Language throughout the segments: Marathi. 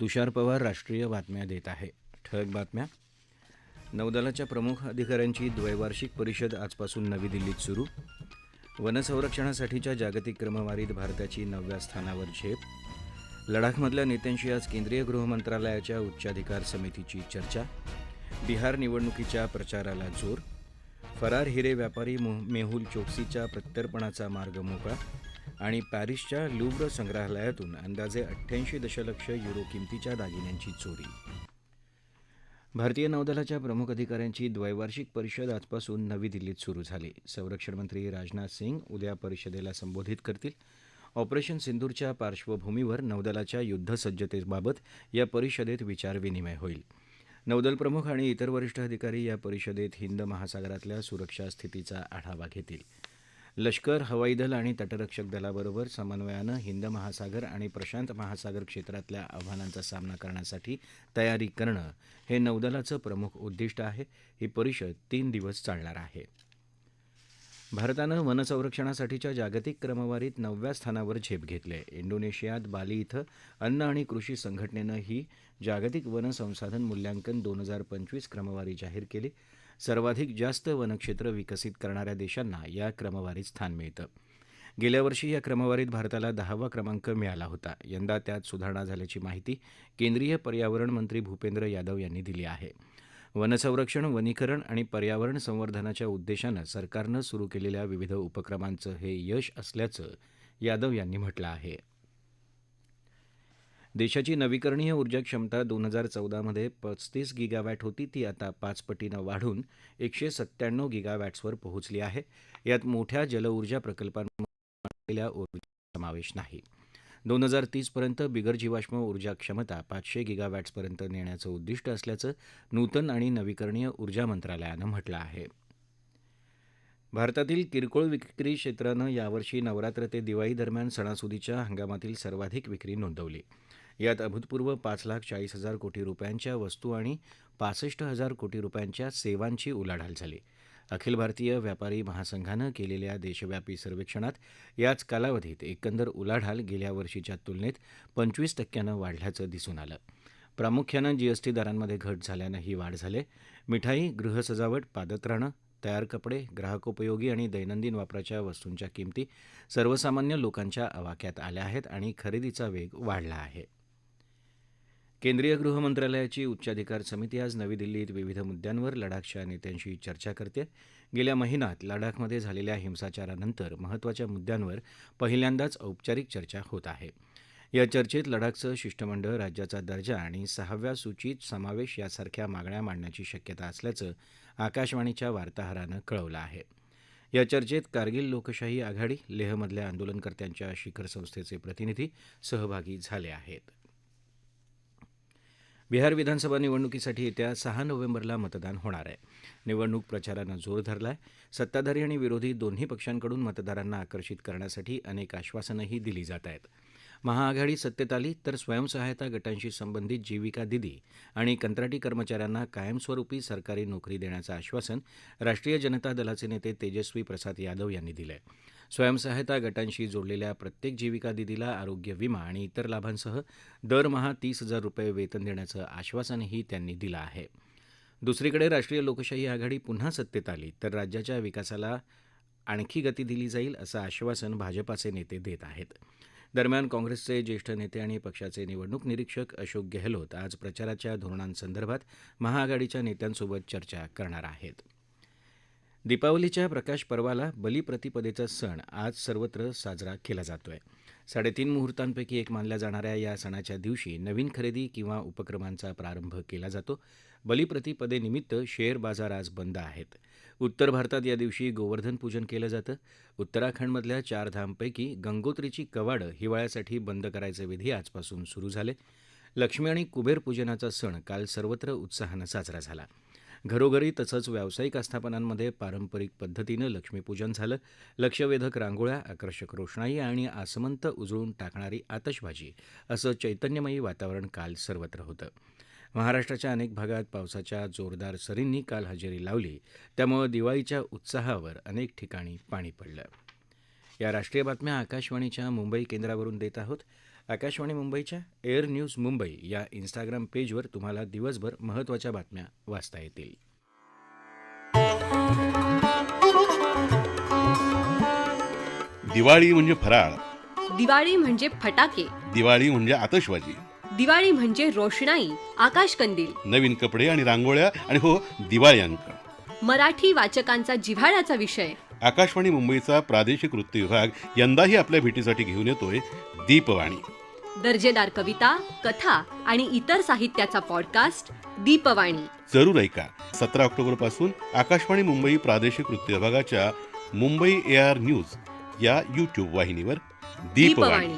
तुषार पवार राष्ट्रीय बातम्या देत आहे. ठळक बातम्या. नौदलाच्या प्रमुख अधिकाऱ्यांची द्वैवार्षिक परिषद आजपासून नवी दिल्लीत सुरू. वनसंरक्षणासाठीच्या जागतिक क्रमवारीत भारताची नवव्या स्थानावर झेप. लडाखमधल्या नेत्यांशी आज केंद्रीय गृहमंत्रालयाच्या उच्चाधिकार समितीची चर्चा. बिहार निवडणुकीच्या प्रचाराला जोर. फरार हिरे व्यापारी मेहुल चोक्सीच्या प्रत्यर्पणाचा मार्ग मोकळा. आणि पॅरिसच्या लुब्र संग्रहालयातून अंदाजे अठ्ठ्याऐंशी दशलक्ष युरो किमतीच्या दागिन्यांची चोरी. भारतीय नौदलाच्या प्रमुख अधिकाऱ्यांची द्वैवार्षिक परिषद आजपासून नवी दिल्लीत सुरू झाली. संरक्षणमंत्री राजनाथ सिंग उद्या परिषदेला संबोधित करतील. ऑपरेशन सिंदूरच्या पार्श्वभूमीवर नौदलाच्या युद्धसज्जतेबाबत या परिषदेत विचारविनिमय होईल. नौदल प्रमुख आणि इतर वरिष्ठ अधिकारी या परिषदेत हिंद महासागरातल्या सुरक्षा स्थितीचा आढावा घेतील. लष्कर हवाई दल आणि तटरक्षक दलाबरोबर समन्वयानं हिंद महासागर आणि प्रशांत महासागर क्षेत्रातल्या आव्हानांचा सामना करण्यासाठी तयारी करणं हे नौदलाचं प्रमुख उद्दिष्ट आहे. ही परिषद तीन दिवस चालणार आहे. भारतानं वनसंरक्षणासाठीच्या जागतिक क्रमवारीत नवव्या स्थानावर झेप घेतली. आहे इंडोनेशियात बाली इथं अन्न आणि कृषी संघटनेनं ही जागतिक वन संसाधन मूल्यांकन दोन हजार पंचवीस क्रमवारी जाहीर केली. सर्वाधिक जास्त वनक्षेत्र विकसित करणाऱ्या देशांना या क्रमवारीत स्थान मिळतं. गेल्या वर्षी या क्रमवारीत भारताला दहावा क्रमांक मिळाला होता. यंदा त्यात सुधारणा झाल्याची माहिती केंद्रीय पर्यावरण मंत्री भूपेंद्र यादव यांनी दिली आहे. वनसंरक्षण वनीकरण आणि पर्यावरण संवर्धनाच्या उद्देशानं सरकारनं सुरू केलेल्या विविध उपक्रमांचं हे यश असल्याचं यादव यांनी म्हटलं आहे. देशाची नवीकरणीय ऊर्जा क्षमता दोन हजार चौदामध्ये पस्तीस गिगावॅट होती ती आता पाच पटीनं वाढून एकशे सत्त्याण्णव गिगावॅट्सवर पोहोचली आहे. यात मोठ्या जलऊर्जा प्रकल्पांमध्ये ऊर्जेचा समावेश नाही. दोन हजार तीसपर्यंत बिगर जीवाश्म ऊर्जा क्षमता पाचशे गिगावॅट्सपर्यंत नेण्याचं उद्दिष्ट असल्याचं नूतन आणि नवीकरणीय ऊर्जा मंत्रालयानं म्हटलं आहे. भारतातील किरकोळ विक्री क्षेत्रानं यावर्षी नवरात्र ते दिवाळी दरम्यान सणासुदीच्या हंगामातील सर्वाधिक विक्री नोंदवली. यात अभूतपूर्व पाच लाख चाळीस हजार कोटी रुपयांच्या वस्तू आणि पासष्ट हजार कोटी रुपयांच्या सेवांची उलाढाल झाली. अखिल भारतीय व्यापारी महासंघानं केलेल्या देशव्यापी सर्वेक्षणात याच कालावधीत एकंदर उलाढाल गेल्या वर्षीच्या तुलनेत पंचवीस टक्क्यानं वाढल्याचं दिसून आलं. प्रामुख्यानं जीएसटी दरांमध्ये घट झाल्यानं ही वाढ झाली. मिठाई गृहसजावट पादत्राणं तयार कपडे ग्राहकोपयोगी आणि दैनंदिन वापराच्या वस्तूंच्या किमती सर्वसामान्य लोकांच्या आवाक्यात आल्या आहेत आणि खरेदीचा वेग वाढला आहे. केंद्रीय गृहमंत्रालयाची उच्चाधिकार समिती आज नवी दिल्लीत विविध मुद्द्यांवर लडाखच्या नेत्यांशी चर्चा करते. गेल्या महिन्यात लडाखमध्ये झालेल्या हिंसाचारानंतर महत्त्वाच्या मुद्द्यांवर पहिल्यांदाच औपचारिक चर्चा होत आहे. या चर्चेत लडाखचं शिष्टमंडळ राज्याचा दर्जा आणि सहाव्या सूचीत समावेश यासारख्या मागण्या मांडण्याची शक्यता असल्याचं आकाशवाणीच्या वार्ताहरानं कळवलं आहे. या चर्चेत कारगिल लोकशाही आघाडी लेहमधल्या आंदोलनकर्त्यांच्या शिखर संस्थेचे प्रतिनिधी सहभागी झाले आहेत. बिहार विधानसभा निवडणुकीसाठी येत्या सहा नोव्हेंबरला मतदान होणार आहे. निवडणूक प्रचारानं जोर धरला आहे सत्ताधारी आणि विरोधी दोन्ही पक्षांकडून मतदारांना आकर्षित करण्यासाठी अनेक आश्वासनंही दिली जात आहेत. महाआघाडी सत्तेत आली तर स्वयंसहायता गटांशी संबंधित जीविका दिदी आणि कंत्राटी कर्मचाऱ्यांना कायमस्वरूपी सरकारी नोकरी देण्याचं आश्वासन राष्ट्रीय जनता दलाचे नेते तेजस्वी प्रसाद यादव यांनी दिलं आहे स्वयंसहायता गटांशी जोडलेल्या प्रत्येक जीविका दीदीला आरोग्य विमा आणि इतर लाभांसह दरमहा तीस हजार रुपये वेतन देण्याचं आश्वासनही त्यांनी दिलं आहे. दुसरीकडे राष्ट्रीय लोकशाही आघाडी पुन्हा सत्तेत आली तर राज्याच्या विकासाला आणखी गती दिली जाईल असं आश्वासन भाजपाचे नेते देत आहेत. दरम्यान काँग्रेसचे ज्येष्ठ नेते आणि पक्षाचे निवडणूक निरीक्षक अशोक गेहलोत आज प्रचाराच्या धोरणांसंदर्भात महाआघाडीच्या नेत्यांसोबत चर्चा करणार आहेत. दीपावलीच्या प्रकाश पर्वाला बलिप्रतिपदेचा सण आज सर्वत्र साजरा केला जातोय. साडेतीन मुहूर्तांपैकी एक मानल्या जाणाऱ्या या सणाच्या दिवशी नवीन खरेदी किंवा उपक्रमांचा प्रारंभ केला जातो. बलिप्रतिपदेनिमित्त शेअर बाजार आज बंद आहेत. उत्तर भारतात या दिवशी गोवर्धन पूजन केलं जातं. उत्तराखंडमधल्या चार धामपैकी गंगोत्रीची कवाडं हिवाळ्यासाठी बंद करायचे विधी आजपासून सुरू झाले. लक्ष्मी आणि कुबेर पूजनाचा सण काल सर्वत्र उत्साहानं साजरा झाला. घरोघरी तसंच व्यावसायिक आस्थापनांमध्ये पारंपरिक पद्धतीनं लक्ष्मीपूजन झालं. लक्षवेधक रांगोळ्या आकर्षक रोषणाई आणि आसमंत उजळून टाकणारी आतषबाजी असं चैतन्यमयी वातावरण काल सर्वत्र होतं. महाराष्ट्राच्या अनेक भागात पावसाच्या जोरदार सरींनी काल हजेरी लावली. त्यामुळे दिवाळीच्या उत्साहावर अनेक ठिकाणी पाणी पडलं. या राष्ट्रीय बातम्या आकाशवाणीच्या मुंबई केंद्रावरून देत आहोत. आकाशवाणी मुंबईच्या एअर न्यूज मुंबई या इन्स्टाग्राम पेजवर तुम्हाला दिवसभर महत्त्वाच्या बातम्या वाचता येतील. दिवाळी म्हणजे फराळ. दिवाळी म्हणजे फटाके. दिवाळी म्हणजे आतषबाजी दिवाळी म्हणजे रोषणाई आकाशकंदील नवीन कपडे आणि रांगोळ्या आणि हो दिवाळी अंक. मराठी वाचकांचा जिव्हाळ्याचा विषय. आकाशवाणी मुंबईचा प्रादेशिक वृत्त विभाग यंदाही आपल्या भेटीसाठी घेऊन येतोय दीपवाणी. दर्जेदार कविता कथा आणि इतर साहित्याचा पॉडकास्ट दीपवाणी. जरूर ऐका. सतरा ऑक्टोबरपासून आकाशवाणी मुंबई प्रादेशिक वृत्त विभागाच्या मुंबई ए आर न्यूज या युट्यूब वाहिनीवर दीपवाणी.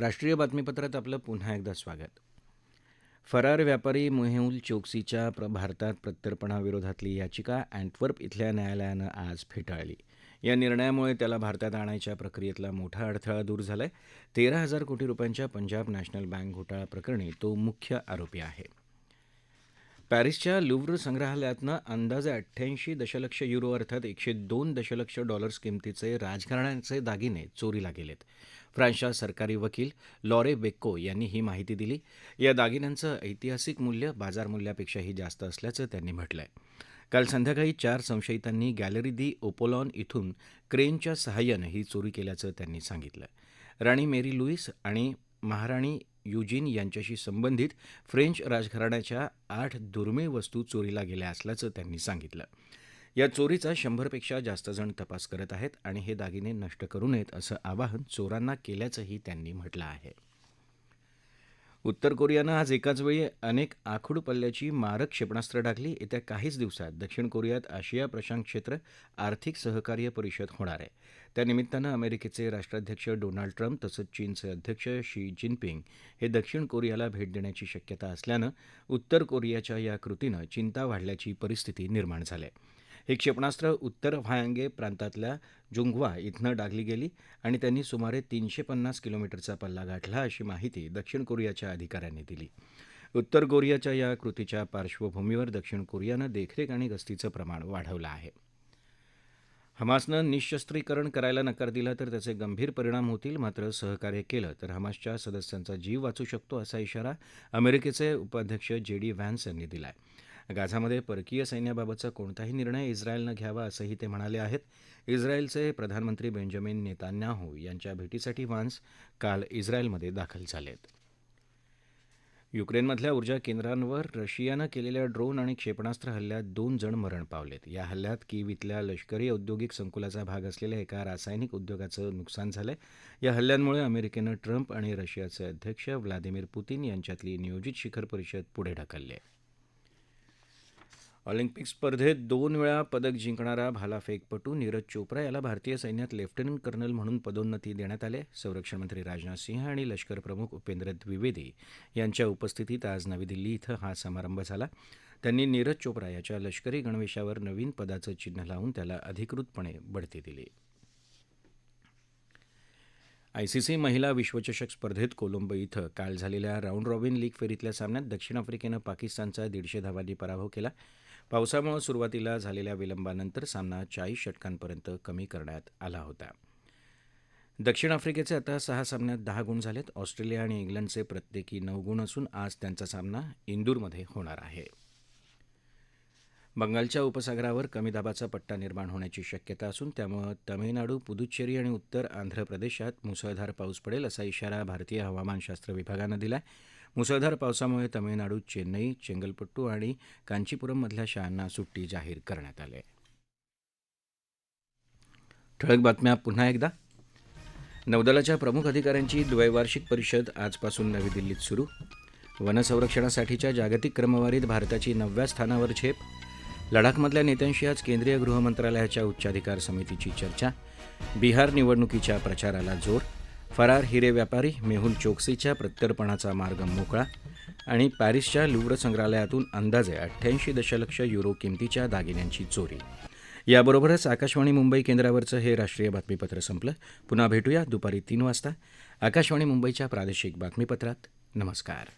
राष्ट्रीय बातमीपत्रात आपलं पुन्हा एकदा स्वागत. फरार व्यापारी मोहेउल चोक्सीच्या भारतात प्रत्यर्पणाविरोधातली याचिका अँटवर्प इथल्या न्यायालयानं आज फेटाळली. या निर्णयामुळे त्याला भारतात आणायच्या प्रक्रियेतला मोठा अडथळा दूर झालाय. तेरा हजार कोटी रुपयांच्या पंजाब नॅशनल बँक घोटाळा प्रकरणी तो मुख्य आरोपी आहे. पॅरिसच्या लुव्र संग्रहालयातनं अंदाजे अठ्ठ्याऐंशी दशलक्ष युरो अर्थात एकशे दोन दशलक्ष डॉलर्स किमतीचे राजघराण्याचे दागिने चोरीला गेलेत. फ्रान्सच्या सरकारी वकील लॉरे बेक्को यांनी ही माहिती दिली. या दागिन्यांचं ऐतिहासिक मूल्य बाजारमूल्यापेक्षाही जास्त असल्याचं त्यांनी म्हटलंय. काल संध्याकाळी चार संशयितांनी गॅलरी दी ओपोलॉन इथून क्रेनच्या सहाय्यानं ही चोरी केल्याचं त्यांनी सांगितलं. राणी मेरी लुईस आणि महाराणी युजिन यांच्याशी संबंधित फ्रेंच राजघराण्याच्या आठ दुर्मिळ वस्तू चोरीला गेल्या असल्याचं त्यांनी सांगितलं. या चोरीचा शंभरपेक्षा जास्त जण तपास करत आहेत आणि हे दागिने नष्ट करू नयेत असं आवाहन चोरांना केल्याचंही त्यांनी म्हटलं आहे. उत्तर कोरियानं आज एकाच वेळी अनेक आखूड पल्ल्याची मारक क्षेपणास्त्र टाकली येत्या काहीच दिवसात दक्षिण कोरियात आशिया प्रशांत क्षेत्र आर्थिक सहकार्य परिषद होणार आहे. त्यानिमित्तानं अमेरिकेचे राष्ट्राध्यक्ष डोनाल्ड ट्रम्प तसंच चीनचे अध्यक्ष शी जिनपिंग हे दक्षिण कोरियाला भेट देण्याची शक्यता असल्यानं उत्तर कोरियाच्या या कृतीनं चिंता वाढल्याची परिस्थिती निर्माण झाली आहे. हे क्षेपणास्त्र उत्तर व्हायांगे प्रांतातल्या जुंगवा इथनं डागली गेली आणि त्यांनी सुमारे तीनशे पन्नास किलोमीटरचा पल्ला गाठला अशी माहिती दक्षिण कोरियाच्या अधिकाऱ्यांनी दिली. उत्तर कोरियाच्या या कृतीच्या पार्श्वभूमीवर दक्षिण कोरियानं देखरेख आणि गस्तीचं प्रमाण वाढवलं आहे. हमासनं निशस्त्रीकरण करायला नकार दिला तर त्याचे गंभीर परिणाम होतील मात्र सहकार्य केलं तर हमासच्या सदस्यांचा जीव वाचू शकतो असा इशारा अमेरिकेचे उपाध्यक्ष जे डी व्हॅन्स यांनी दिला आहे गाझामध्ये परकीय सैन्याबाबतचा कोणताही निर्णय इस्रायलनं घ्यावा असंही ते म्हणाले आहेत. इस्रायलचे प्रधानमंत्री बेंजामिन नेतान्याहू यांच्या भेटीसाठी वान्स काल इस्रायलमध्ये दाखल झालेत. युक्रेनमधल्या ऊर्जा केंद्रांवर रशियानं केलेल्या ड्रोन आणि क्षेपणास्त्र हल्ल्यात दोन जण मरण पावलेत. या हल्ल्यात कीव इथल्या लष्करी औद्योगिक संकुलाचा भाग असलेल्या एका रासायनिक उद्योगाचं नुकसान झालंय. या हल्ल्यांमुळे अमेरिकेनं ट्रम्प आणि रशियाचे अध्यक्ष व्लादिमीर पुतीन यांच्यातली नियोजित शिखर परिषद पुढे ढकलली आहे. ऑलिम्पिक स्पर्धेत दोन वेळा पदक जिंकणारा भालाफेकपटू नीरज चोप्रा याला भारतीय सैन्यात लेफ्टनंट कर्नल म्हणून पदोन्नती देण्यात आली. संरक्षण मंत्री राजनाथ सिंह आणि लष्कर प्रमुख उपेंद्र द्विवेदी यांच्या उपस्थितीत आज नवी दिल्ली इथं हा समारंभ झाला. त्यांनी नीरज चोप्रा याच्या लष्करी गणवेशावर नवीन पदाचं चिन्ह लावून त्याला अधिकृतपणे बढती दिली. आयसीसी महिला विश्वचषक स्पर्धेत कोलंबो इथं काल झालेल्या राऊंड रॉबिन लीग फेरीतल्या सामन्यात दक्षिण आफ्रिकेनं पाकिस्तानचा दीडशे धावांनी पराभव केला. पावसामुळे सुरुवातीला झालेल्या विलंबानंतर सामना चाळीस षटकांपर्यंत कमी करण्यात आला होता. दक्षिण आफ्रिकेचे आता सहा सामन्यात दहा गुण झालेत. ऑस्ट्रेलिया आणि इंग्लंडचे प्रत्येकी नऊ गुण असून आज त्यांचा सामना इंदूरमध्ये होणार आहे. बंगालच्या उपसागरावर कमी दाबाचा पट्टा निर्माण होण्याची शक्यता असून त्यामुळे तमिळनाडू पुदुच्चेरी आणि उत्तर आंध्र प्रदेशात मुसळधार पाऊस पडेल असा इशारा भारतीय हवामानशास्त्र विभागानं दिला आहे मुसळधार पावसामुळे तमिळनाडू चेन्नई चेंगलपट्टू आणि कांचीपुरममधल्या शाळांना सुट्टी जाहीर करण्यात आली ठळक बातम्या पुन्हा एकदा. नौदलाच्या प्रमुख अधिकाऱ्यांची द्वैवार्षिक परिषद आजपासून नवी दिल्लीत सुरू. वनसंरक्षणासाठीच्या जागतिक क्रमवारीत भारताची नवव्या स्थानावर झेप. लडाखमधल्या नेत्यांशी आज केंद्रीय गृहमंत्रालयाच्या उच्चाधिकार समितीची चर्चा. बिहार निवडणुकीच्या प्रचाराला जोर. फरार हिरे व्यापारी मेहुल चोक्सीच्या प्रत्यर्पणाचा मार्ग मोकळा आणि पॅरिसच्या लुव्र संग्रहालयातून अंदाजे अठ्ठ्याऐंशी दशलक्ष युरो किमतीच्या दागिन्यांची चोरी. याबरोबरच आकाशवाणी मुंबई केंद्रावरचं हे राष्ट्रीय बातमीपत्र संपलं. पुन्हा भेटूया दुपारी तीन वाजता. आकाशवाणी मुंबईच्या प्रादेशिक बातमीपत्रात. नमस्कार.